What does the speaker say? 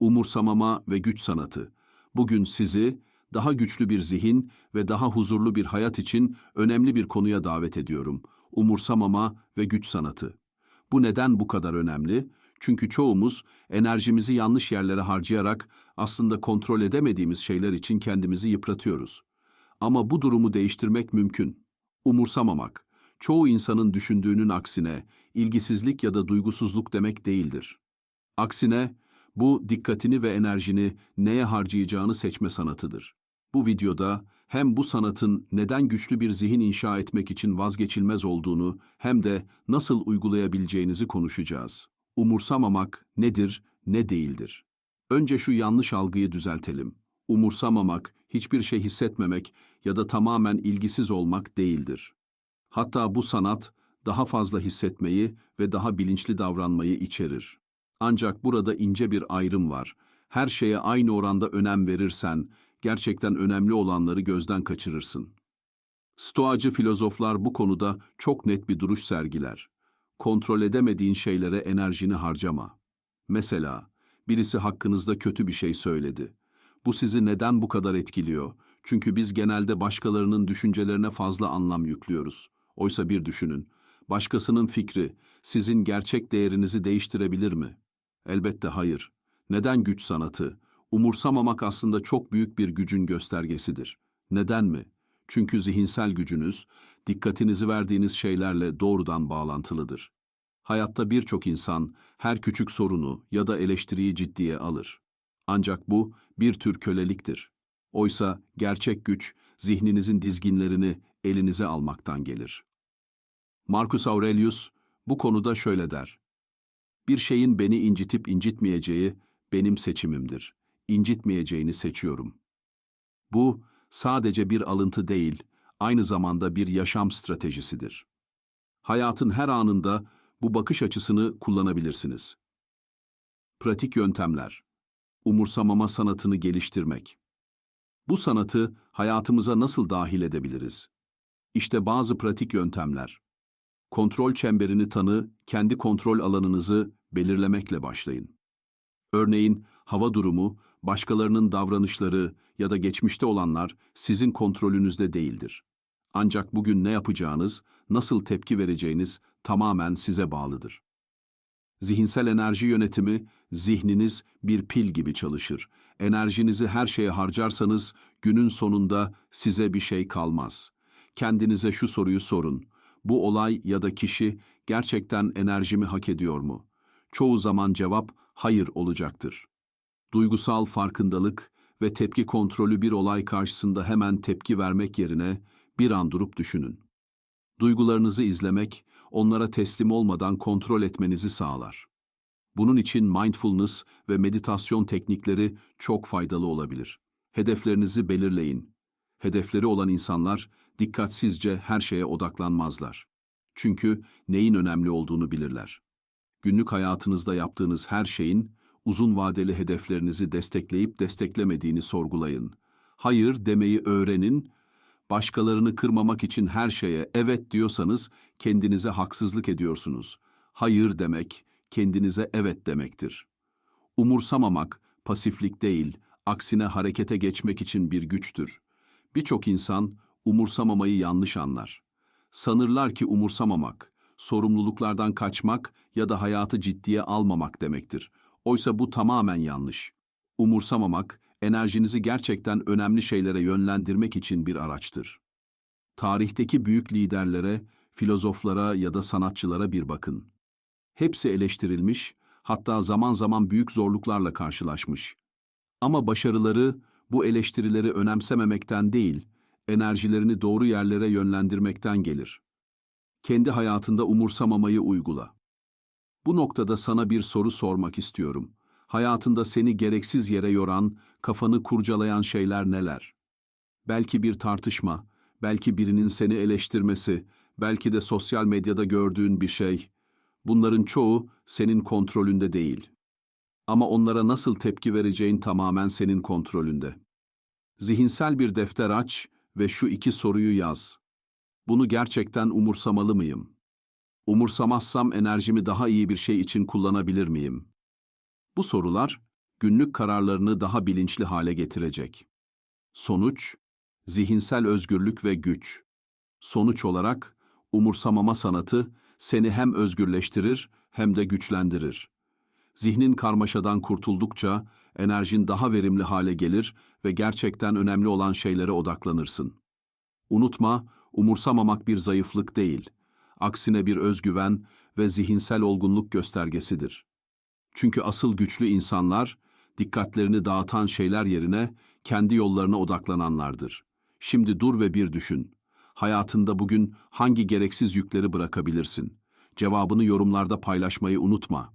umursamama ve güç sanatı. Bugün sizi daha güçlü bir zihin ve daha huzurlu bir hayat için önemli bir konuya davet ediyorum. Umursamama ve güç sanatı. Bu neden bu kadar önemli? Çünkü çoğumuz enerjimizi yanlış yerlere harcayarak aslında kontrol edemediğimiz şeyler için kendimizi yıpratıyoruz. Ama bu durumu değiştirmek mümkün. Umursamamak, çoğu insanın düşündüğünün aksine ilgisizlik ya da duygusuzluk demek değildir. Aksine, bu dikkatini ve enerjini neye harcayacağını seçme sanatıdır. Bu videoda hem bu sanatın neden güçlü bir zihin inşa etmek için vazgeçilmez olduğunu hem de nasıl uygulayabileceğinizi konuşacağız. Umursamamak nedir, ne değildir? Önce şu yanlış algıyı düzeltelim. Umursamamak, hiçbir şey hissetmemek ya da tamamen ilgisiz olmak değildir. Hatta bu sanat daha fazla hissetmeyi ve daha bilinçli davranmayı içerir. Ancak burada ince bir ayrım var. Her şeye aynı oranda önem verirsen, gerçekten önemli olanları gözden kaçırırsın. Stoacı filozoflar bu konuda çok net bir duruş sergiler. Kontrol edemediğin şeylere enerjini harcama. Mesela, birisi hakkınızda kötü bir şey söyledi. Bu sizi neden bu kadar etkiliyor? Çünkü biz genelde başkalarının düşüncelerine fazla anlam yüklüyoruz. Oysa bir düşünün, başkasının fikri sizin gerçek değerinizi değiştirebilir mi? Elbette hayır. Neden güç sanatı? Umursamamak aslında çok büyük bir gücün göstergesidir. Neden mi? Çünkü zihinsel gücünüz, dikkatinizi verdiğiniz şeylerle doğrudan bağlantılıdır. Hayatta birçok insan her küçük sorunu ya da eleştiriyi ciddiye alır. Ancak bu bir tür köleliktir. Oysa gerçek güç zihninizin dizginlerini elinize almaktan gelir. Marcus Aurelius bu konuda şöyle der. Bir şeyin beni incitip incitmeyeceği benim seçimimdir. İncitmeyeceğini seçiyorum. Bu sadece bir alıntı değil, aynı zamanda bir yaşam stratejisidir. Hayatın her anında bu bakış açısını kullanabilirsiniz. Pratik yöntemler. Umursamama sanatını geliştirmek. Bu sanatı hayatımıza nasıl dahil edebiliriz? İşte bazı pratik yöntemler. Kontrol çemberini tanı, kendi kontrol alanınızı belirlemekle başlayın. Örneğin hava durumu, başkalarının davranışları ya da geçmişte olanlar sizin kontrolünüzde değildir. Ancak bugün ne yapacağınız, nasıl tepki vereceğiniz tamamen size bağlıdır. Zihinsel enerji yönetimi, zihniniz bir pil gibi çalışır. Enerjinizi her şeye harcarsanız günün sonunda size bir şey kalmaz. Kendinize şu soruyu sorun. Bu olay ya da kişi gerçekten enerjimi hak ediyor mu? Çoğu zaman cevap hayır olacaktır. Duygusal farkındalık ve tepki kontrolü bir olay karşısında hemen tepki vermek yerine bir an durup düşünün. Duygularınızı izlemek, onlara teslim olmadan kontrol etmenizi sağlar. Bunun için mindfulness ve meditasyon teknikleri çok faydalı olabilir. Hedeflerinizi belirleyin. Hedefleri olan insanlar dikkatsizce her şeye odaklanmazlar. Çünkü neyin önemli olduğunu bilirler. Günlük hayatınızda yaptığınız her şeyin uzun vadeli hedeflerinizi destekleyip desteklemediğini sorgulayın. Hayır demeyi öğrenin. Başkalarını kırmamak için her şeye evet diyorsanız kendinize haksızlık ediyorsunuz. Hayır demek kendinize evet demektir. Umursamamak pasiflik değil, aksine harekete geçmek için bir güçtür. Birçok insan umursamamayı yanlış anlar. Sanırlar ki umursamamak, sorumluluklardan kaçmak ya da hayatı ciddiye almamak demektir. Oysa bu tamamen yanlış. Umursamamak, enerjinizi gerçekten önemli şeylere yönlendirmek için bir araçtır. Tarihteki büyük liderlere, filozoflara ya da sanatçılara bir bakın. Hepsi eleştirilmiş, hatta zaman zaman büyük zorluklarla karşılaşmış. Ama başarıları bu eleştirileri önemsememekten değil, enerjilerini doğru yerlere yönlendirmekten gelir. Kendi hayatında umursamamayı uygula. Bu noktada sana bir soru sormak istiyorum. Hayatında seni gereksiz yere yoran, kafanı kurcalayan şeyler neler? Belki bir tartışma, belki birinin seni eleştirmesi, belki de sosyal medyada gördüğün bir şey. Bunların çoğu senin kontrolünde değil. Ama onlara nasıl tepki vereceğin tamamen senin kontrolünde. Zihinsel bir defter aç ve şu iki soruyu yaz. Bunu gerçekten umursamalı mıyım? Umursamazsam enerjimi daha iyi bir şey için kullanabilir miyim? Bu sorular, günlük kararlarını daha bilinçli hale getirecek. Sonuç, zihinsel özgürlük ve güç. Sonuç olarak, umursamama sanatı seni hem özgürleştirir hem de güçlendirir. Zihnin karmaşadan kurtuldukça enerjin daha verimli hale gelir ve gerçekten önemli olan şeylere odaklanırsın. Unutma, umursamamak bir zayıflık değil, aksine bir özgüven ve zihinsel olgunluk göstergesidir. Çünkü asıl güçlü insanlar, dikkatlerini dağıtan şeyler yerine kendi yollarına odaklananlardır. Şimdi dur ve bir düşün. Hayatında bugün hangi gereksiz yükleri bırakabilirsin? Cevabını yorumlarda paylaşmayı unutma.